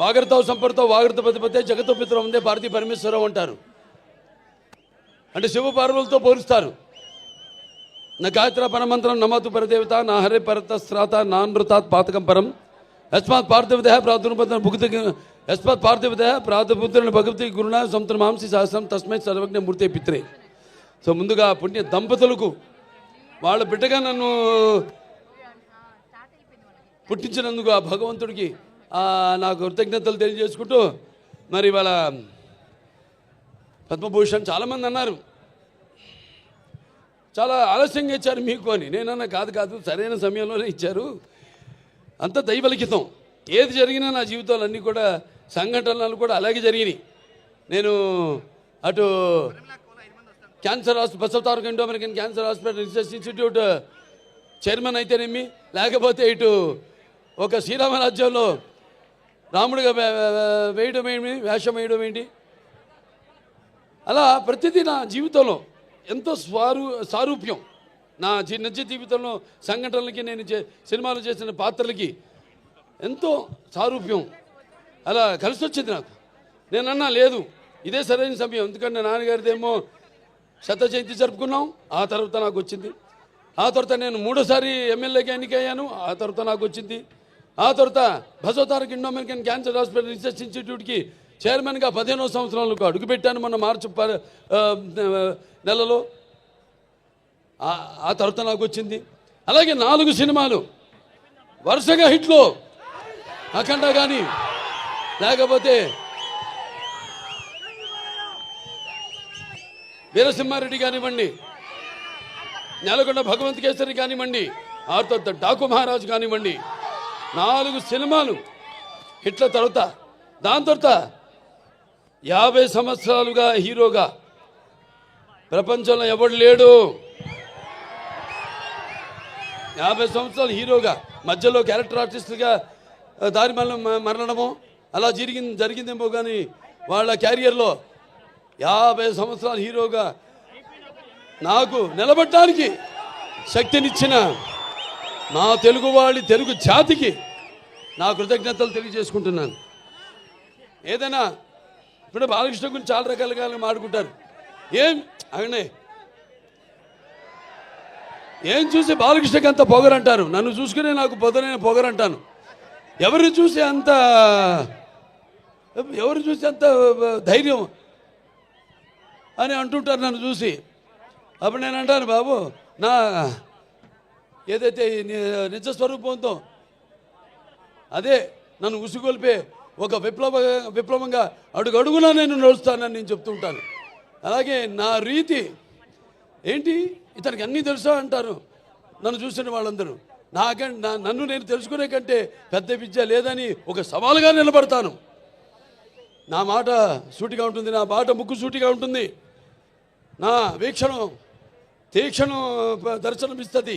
వాగర్తావు సంపర్తో వాగర్త పతిపతే జగతో పిత్రం ఉందే భారతీ పరమేశ్వరరావు అంటారు. అంటే శివ పార్వలతో పోలుస్తారు. నా గాయత్ర పరమంత్రం నమతు పరదేవత నా హరే పరత శ్రాత నానృతాత్ పాతకం పరం. యస్మాత్ పార్థివదేహ ప్రాదుర్పద భుక్తి యస్మాత్ పార్థివదేహ ప్రాతపుత్రుని భగవతి గురుణ సంతుల మాంసి సహస్రం తస్మై సర్వజ్ఞ మూర్తి పిత్రే. సో ముందుగా పుణ్య దంపతులకు వాళ్ళ బిడ్డగా నన్ను పుట్టించినందుకు ఆ భగవంతుడికి నా నాకు కృతజ్ఞతలు తెలియజేసుకుంటూ మరి వాళ్ళ పద్మభూషణ్ చాలామంది అన్నారు. చాలా ఆలస్యంగా ఇచ్చారు మీకు అని. నేనన్నా కాదు కాదు సరైన సమయంలోనే ఇచ్చారు. అంత దైవలిఖితం. ఏది జరిగినా నా జీవితాలు అన్నీ కూడా సంఘటనలు కూడా అలాగే జరిగినాయి. నేను అటు cancer hospital Basavataraka Indo American cancer hospital research institute chairman అయితేనేమి లేకపోతే ఇటు ఒక శ్రీరామ రాజ్యంలో రాముడిగా వేయడం ఏమి వేషం వేయడం ఏంటి? అలా ప్రతిదీ నా జీవితంలో ఎంతో స్వారు సారూప్యం. నా జీ- నిజ జీవితంలో సంఘటనలకి నేను చే సినిమాలు చేసిన పాత్రలకి ఎంతో సారూప్యం. అలా కలిసి వచ్చింది నాకు. నేను అన్నా లేదు. ఇదే సరైన సమయం. ఎందుకంటే నాన్నగారిదేమో శత జయంతి జరుపుకున్నాం. ఆ తర్వాత నాకు వచ్చింది. ఆ తర్వాత నేను మూడోసారి ఎమ్మెల్యేగా ఎన్నికయ్యాను. ఆ తర్వాత నాకు వచ్చింది. ఆ తర్వాత Basavatarak Indo American cancer hospital research ఇన్స్టిట్యూట్కి చైర్మన్గా పదిహేనో సంవత్సరాలకు అడుగుపెట్టాను మొన్న మార్చి నెలలో. ఆ- ఆ తర్వాత నాకు వచ్చింది. అలాగే నాలుగు సినిమాలు. వరుసగా హిట్లు. అఖండ కానీ లేకపోతే వీరసింహారెడ్డి కానివ్వండి నెలకొండ భగవంత్ కేసరి కానివ్వండి ఆ తర్వాత డాకు మహారాజు కానివ్వండి నాలుగు సినిమాలు హిట్ల తర్వాత దాని తర్వాత యాభై సంవత్సరాలుగా హీరోగా ప్రపంచంలో ఎవడు లేడు? యాభై సంవత్సరాలు హీరోగా మధ్యలో క్యారెక్టర్ ఆర్టిస్ట్గా దారి మరణ అలా జరిగింది జరిగిందేమో కానీ వాళ్ళ క్యారియర్లో యాభై సంవత్సరాలు హీరోగా నాకు నిలబడటానికి శక్తినిచ్చిన నా వాళ్ళ తెలుగు జాతికి నా కృతజ్ఞతలు తెలియజేసుకుంటున్నాను. ఏదైనా ఇప్పుడు బాలకృష్ణ గురించి చాలా రకాలుగా మాడుకుంటారు ఏం అవునే ఏం చూసి బాలకృష్ణకి అంత పొగరంటారు? నన్ను చూసుకునే నాకు పొదనైన పొగరంటాను. ఎవరిని చూసి అంత ఎవరు చూసి అంత ధైర్యం అని అంటుంటారు నన్ను చూసి. అప్పుడు నేను అంటాను బాబు నా ఏదైతే నిజ స్వరూపంతో అదే నన్ను ఉసుగొల్పే ఒక విప్లవ విప్లవంగా అడుగడుగునా నేను నడుస్తానని నేను చెప్తుంటాను అలాగే నా రీతి ఏంటి? ఇతనికి అన్నీ తెలుసా అంటారు నన్ను చూసిన వాళ్ళందరూ. నాకంటే నా నన్ను నేను తెలుసుకునే కంటే పెద్ద విద్య లేదని ఒక సవాలుగా నిలబడతాను. నా మాట సూటిగా ఉంటుంది నా మాట ముక్కు సూటిగా ఉంటుంది. నా వీక్షణం తీక్షణం దర్శనం దర్శనమిస్తుంది.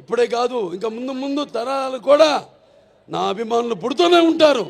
ఇప్పుడే కాదు ఇంకా ముందు ముందు తరాలు కూడా నా అభిమానులు పుడుతూనే ఉంటారు.